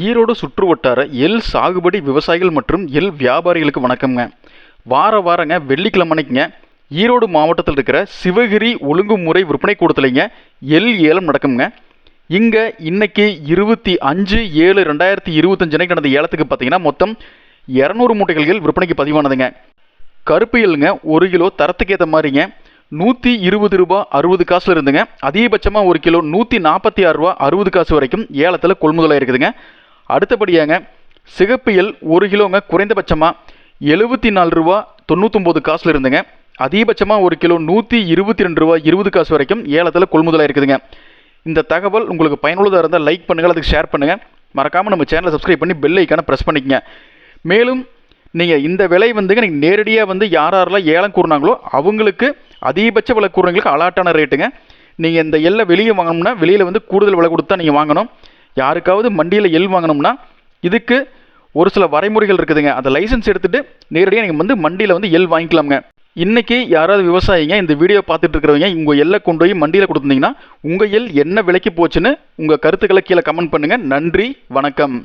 ஈரோடு சுற்று வட்டார எல் சாகுபடி விவசாயிகள் மற்றும் எல் வியாபாரிகளுக்கு வணக்கம்ங்க. வார வாரங்க வெள்ளிக்கிழமை அன்னைக்குங்க ஈரோடு மாவட்டத்தில் இருக்கிற சிவகிரி ஒழுங்குமுறை விற்பனை கூடத்துலைங்க எல் ஏலம் நடக்குங்க இங்கே இன்னைக்கு இருபத்தி அஞ்சு ஏழு ரெண்டாயிரத்தி இருபத்தஞ்சு அன்னைக்கு நடந்த ஏலத்துக்கு பார்த்தீங்கன்னா மொத்தம் இரநூறு மூட்டைகள் விற்பனைக்கு பதிவானதுங்க. கருப்பு எல்லுங்க ஒரு கிலோ தரத்துக்கு ஏற்ற மாதிரிங்க நூற்றி இருபது ரூபா அறுபது காசில் இருந்துங்க. அதிகபட்சமாக ஒரு கிலோ நூற்றி நாற்பத்தி ஆறு ரூபா அறுபது காசு வரைக்கும் ஏலத்தில் கொள்முதலாக இருக்குதுங்க. அடுத்தபடியாங்க சிகப்பு எல் ஒரு கிலோங்க குறைந்தபட்சமாக எழுபத்தி நாலு ரூபா தொண்ணூற்றொம்பது காசில் இருந்துங்க. அதிகபட்சமாக ஒரு கிலோ நூற்றி இருபத்தி ரெண்டு ரூபா இருபது காசு வரைக்கும் ஏலத்தில் கொள்முதலாக இருக்குதுங்க. இந்த தகவல் உங்களுக்கு பயனுள்ளதாக இருந்தால் லைக் பண்ணுங்கள் அதுக்கு ஷேர் பண்ணுங்கள் மறக்காமல் நம்ம சேனலை சப்ஸ்கிரைப் பண்ணி பெல் ஐக்கான ப்ரெஸ் பண்ணிக்கங்க. மேலும் நீங்கள் இந்த விலை வந்துங்க நீங்கள் நேரடியாக வந்து யார் யாரெல்லாம் ஏலம் கூறினாங்களோ அவங்களுக்கு அதிகபட்ச விலை கூறுறவங்களுக்கு அலாட்டான ரேட்டுங்க நீங்கள் இந்த எல்லை வெளியே வாங்கணும்னா வெளியில் வந்து கூடுதல் விலை கொடுத்தா நீங்கள் வாங்கணும். யாருக்காவது மண்டியில் எள் வாங்கணும்னா இதுக்கு ஒரு சில வரைமுறைகள் இருக்குதுங்க. அந்த லைசன்ஸ் எடுத்துகிட்டு நேரடியாக நீங்கள் வந்து மண்டியில் வந்து எள் வாங்கிக்கலாமுங்க. இன்றைக்கி யாராவது விவசாயிங்க இந்த வீடியோ பார்த்துட்டு இருக்கிறவங்க உங்கள் எல்லை கொண்டு போய் மண்டியில் கொடுத்துருந்தீங்கன்னா உங்கள் எள் என்ன விலைக்கு போச்சுன்னு உங்கள் கருத்துக்களை கீழே கமெண்ட் பண்ணுங்கள் நன்றி வணக்கம்.